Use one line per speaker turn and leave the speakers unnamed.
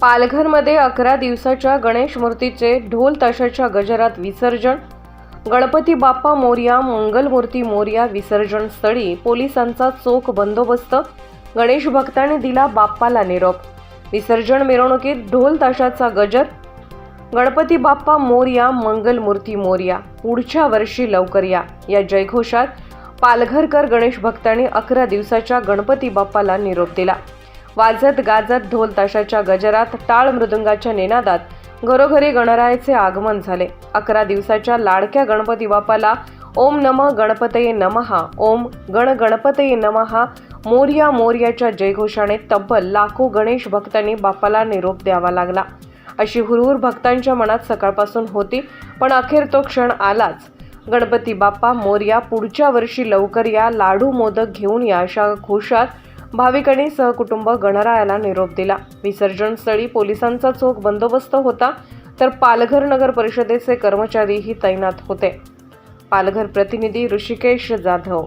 पालघरमध्ये अकरा दिवसाच्या गणेश मूर्तीचे ढोल ताशाच्या गजरात विसर्जन गणपती बाप्पा मोर्या मंगलमूर्ती मोर्या विसर्जन स्थळी पोलिसांचा चोख बंदोबस्त गणेश भक्तांनी दिला बाप्पाला निरोप. विसर्जन मिरवणुकीत ढोल ताशाचा गजर गणपती बाप्पा मोर्या मंगलमूर्ती मोर्या. पुढच्या वर्षी लवकर या. या जयघोषात पालघरकर गणेश भक्तांनी अकरा दिवसाच्या गणपती बाप्पाला निरोप दिला. वाजत गाजत ढोल ताशाच्या गजरात टाळ मृदुंगाच्या निनादात घरोघरी गणरायाचे आगमन झाले. अकरा दिवसाच्या लाडक्या गणपती बाप्पाला ओम नम गणपतये नमहा ओम गण गणपतये नमहा मोर्या मोर्याच्या जयघोषाने तब्बल लाखो गणेश भक्तांनी बाप्पाला निरोप द्यावा लागला. अशी हुरहुर भक्तांच्या मनात सकाळपासून होती पण अखेर तो क्षण आलाच. गणपती बाप्पा मोर्या पुढच्या वर्षी लवकर या लाडू मोदक घेऊन या अशा घोषात भाविकांनी सहकुटुंब गणरायाला निरोप दिला. विसर्जनस्थळी पोलिसांचा चोख बंदोबस्त होता तर पालघर नगर परिषदेचे कर्मचारीही तैनात होते. पालघर प्रतिनिधी ऋषिकेश जाधव